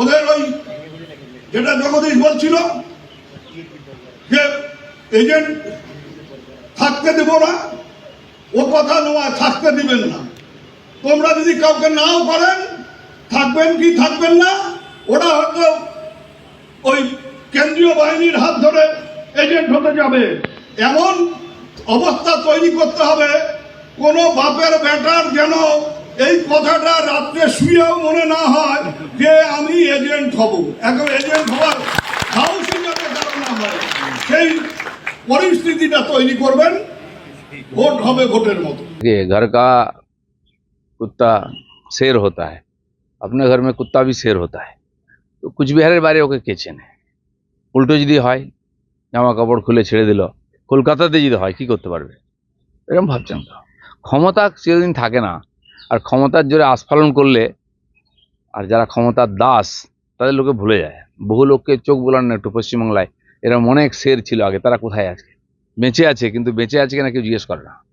ওদের ওই যেটা জগদীশ বলছিল যে এজেন্ট থাকতে দেব না, ও কথা নয় থাকতে দিবেন না। তোমরা যদি কাউকে নাও করেন, থাকবেন কি থাকবেন না, ওরা হয়তো ওই কেন্দ্রীয় বাহিনীর হাত ধরে এজেন্ট হতে যাবে। এমন অবস্থা তৈরি করতে হবে, কোনো বাপের বেটার যেন এই কথাটা রাত্রে শুয়েও মনে না হয় যে আমি এজেন্ট হব। এখন এজেন্ট হওয়ার সাহসী যাতে কারণ না হয় সেই পরিস্থিতিটা তৈরি করবেন, ভোট হবে ভোটের মতো। ঘর কা কুত্তা শের হতা হ্যাঁ আপনার ঘর মে কুত্তা ভি শের হতা হ্যাঁ তো কুচবিহারের বাইরে ওকে কে চেনে উল্টো যদি হয়, জামা কাপড় খুলে ছেড়ে দিল, কলকাতাতে যদি হয়, কি করতে পারবে? এরকম ভাবছেন তো। ক্ষমতা চিরদিন থাকে না। আর ক্ষমতার জোরে আস্ফালন করলে আর যারা ক্ষমতার দাস, তাদের লোকে ভুলে যায়। বহু লোককে চোখ বোলান না একটু পশ্চিমবাংলায়। এরকম অনেক শের ছিল আগে, তারা কোথায় আছে? বেঁচে আছে, কিন্তু বেঁচে আছে কিনা কেউ জিজ্ঞেস করে না।